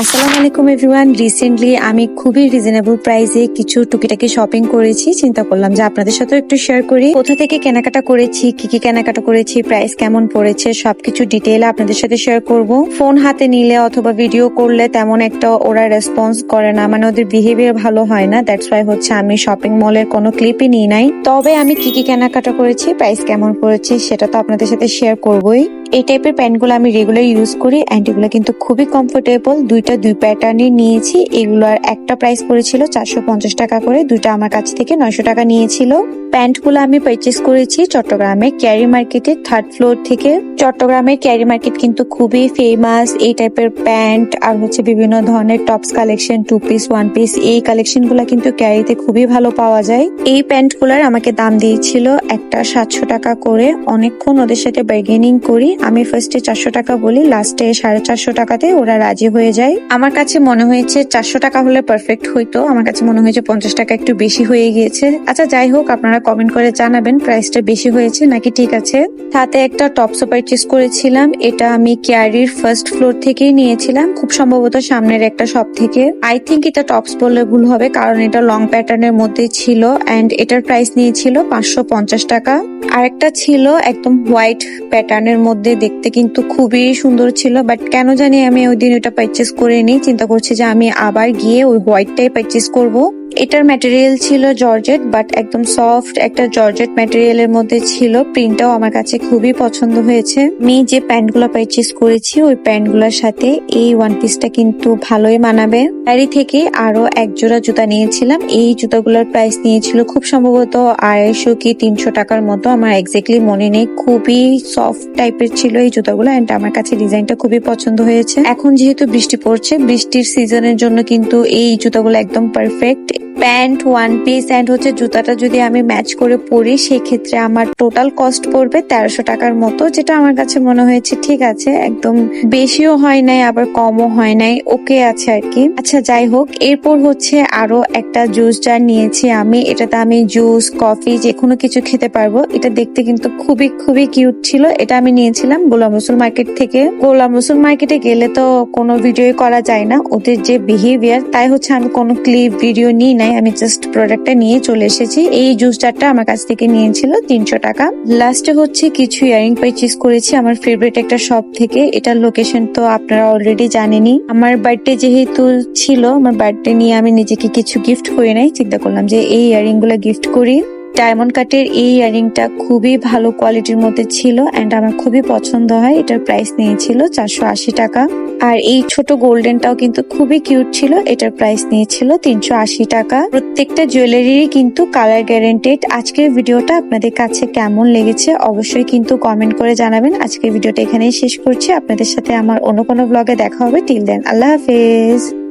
আসসালামু আলাইকুম everyone recently আমি খুবই রিজনেবল প্রাইসে কিছু টুকিটাকি শপিং করেছি। চিন্তা করলাম যে আপনাদের সাথেও একটু শেয়ার করি। কোথা থেকে কেনাকাটা করেছি, কি কি কেনাকাটা করেছি প্রাইস কেমন পড়েছে, সবকিছু ডিটেইল আপনাদের সাথে শেয়ার করব। ফোন হাতে নিলে অথবা ভিডিও করলে তেমন একটা ওরা রেসপন্স করে না মানে ওদের বিহেভিয়ার ভালো হয় না। দ্যাটস ওয়াই হচ্ছে আমি শপিং মলের কোনো ক্লিপই নিই নাই। তবে আমি কি কি কেনাকাটা করেছি প্রাইস কেমন পড়েছে, সেটা তো আপনাদের সাথে শেয়ার করবই। এই টাইপের প্যান্টগুলো আমি রেগুলার ইউজ করি অ্যান্ড এগুলো কিন্তু খুবই কমফোর্টেবল দুইটা, দুই প্যাটার্নের নিয়েছি। এগুলোর একটা প্রাইস পড়েছিল চারশো পঞ্চাশ টাকা করে। দুইটা আমার কাছ থেকে নয়শো টাকা নিয়েছিল। প্যান্টগুলো আমি পারচেস করেছি চট্টগ্রামে ক্যারি মার্কেটে থার্ড ফ্লোর থেকে। চট্টগ্রামের ক্যারি মার্কেট কিন্তু খুবই ফেমাস এই টাইপের প্যান্ট আর হচ্ছে বিভিন্ন ধরনের tops collection two piece one piece এই কালেকশন কিন্তু ক্যারিতে খুবই ভালো পাওয়া যায়। এই প্যান্টগুলোর আমাকে দাম দিয়েছিল একটা সাতশো টাকা করে। অনেকক্ষণ ওদের সাথে বার্গেনিং করি। আমি ফার্স্টে চারশো টাকা বলি লাস্টে সাড়ে চারশো টাকাতে ওরা রাজি হয়ে যায়। আমার কাছে মনে হয়েছে চারশো টাকা হলে পারফেক্ট হইতো। আমার কাছে মনে হয়েছে পঞ্চাশ টাকা একটু বেশি হয়ে গিয়েছে। আচ্ছা যাই হোক, আপনারা কমেন্ট করে জানাবেন প্রাইসটা বেশি হয়েছে নাকি ঠিক আছে। সাথে একটা টপসও পারচেস করেছিলাম। এটা আমি ক্যারির ফার্স্ট ফ্লোর থেকেই নিয়েছিলাম। খুব সম্ভবত সামনের একটা শপ থেকে। আই থিঙ্ক এটা টপস বললে ভুল হবে, কারণ এটা লং প্যাটার্নের মধ্যে ছিল অ্যান্ড এটার প্রাইস নিয়েছিল পাঁচশো পঞ্চাশ টাকা। আরেকটা ছিল একদম হোয়াইট প্যাটার্নের মধ্যে দেখতে কিন্তু খুবই সুন্দর ছিল বাট কেন জানি আমি ওই দিন ওটা পারচেস করে নিই। চিন্তা করছি যে আমি আবার গিয়ে ওই হোয়াইটটাই পারচেস করব। এটার ম্যাটেরিয়াল ছিল জর্জেট বাট একদম সফট একটা জর্জেট ম্যাটেরিয়ালের মধ্যে ছিল। প্রিন্টটাও আমার কাছে খুবই পছন্দ হয়েছে। আমি যে প্যান্টগুলো পারচেস করেছি, ওই প্যান্টগুলোর সাথে এই ওয়ান পিসটা কিন্তু ভালোই মানাবে। প্যারি থেকে আরও এক জোড়া জুতা নিয়েছিলাম। এই জুতাগুলোর প্রাইস নিয়েছিল খুব সম্ভবত আড়াইশো কি তিনশো টাকার মতো। আমার এক্স্যাক্টলি মনে নেই। খুবই সফট টাইপের ছিল এই জুতাগুলো এন্ড আমার কাছে ডিজাইনটা খুবই পছন্দ হয়েছে। এখন যেহেতু বৃষ্টি পড়ছে, বৃষ্টির সিজনের জন্য কিন্তু এই জুতাগুলো একদম perfect pant one piece and হচ্ছে জুতাটা যদি আমি ম্যাচ করে পরি, সেক্ষেত্রে আমার টোটাল কস্ট পড়বে তেরোশো টাকার মতো, যেটা আমার কাছে মনে হয়েছে ঠিক আছে, একদম বেশিও হয় নাই, আবার কমও হয় নাই ওকে আছে আর কি। আচ্ছা যাই হোক, এরপর হচ্ছে আরও একটা জুস জার নিয়েছি আমি, এটাতে আমি জুস কফি যে কোনো কিছু খেতে পারব। এটা দেখতে কিন্তু খুবই খুবই কিউট ছিল, এটা আমি নিয়েছিলাম গোলাম রসুল মার্কেট থেকে। গোলাম রসুল মার্কেটে গেলে তো কোনো ভিডিও করা যায় না, ওদের যে বিহেভিয়ার তাই হচ্ছে আমি কোনো ক্লিপ ভিডিও নিই নাই, আমি জাস্ট প্রোডাক্টটা নিয়ে চলে এসেছি। এই জুস জারটা আমার কাছ থেকে নিয়েছিল, তিনশো টাকা। লাস্টে হচ্ছে কিছু ইয়ারিং পারচেস করেছি, আমার ফেভারিট একটা শপ থেকে। এটার লোকেশন তো আপনারা অলরেডি জানেনি আমার বার্থডে যেহেতু ছিল, আমার বার্থডে নিয়ে আমি নিজেকে কিছু গিফট করে নাই। চিন্তা করলাম যে এই ইয়ারিংগুলা গিফট করি। ডায়মন্ড কাটের এই ইয়ারিংটা খুবই ভালো কোয়ালিটির মধ্যে ছিল অ্যান্ড আমার খুবই পছন্দ হয়। এটার প্রাইস নিয়েছিল চারশো আশি টাকা। আর এই ছোট গোল্ডেনটাও কিন্তু খুবই কিউট ছিল, এটার প্রাইস নিয়েছিল তিনশো আশি টাকা। প্রত্যেকটা জুয়েলারিরই কিন্তু কালার গ্যারেন্টেড আজকের ভিডিওটা আপনাদের কাছে কেমন লেগেছে অবশ্যই কিন্তু কমেন্ট করে জানাবেন। আজকের ভিডিওটা এখানেই শেষ করছি। আপনাদের সাথে আমার অন্য কোনো ব্লগে দেখা হবে। টিল দেন আল্লাহ হাফেজ।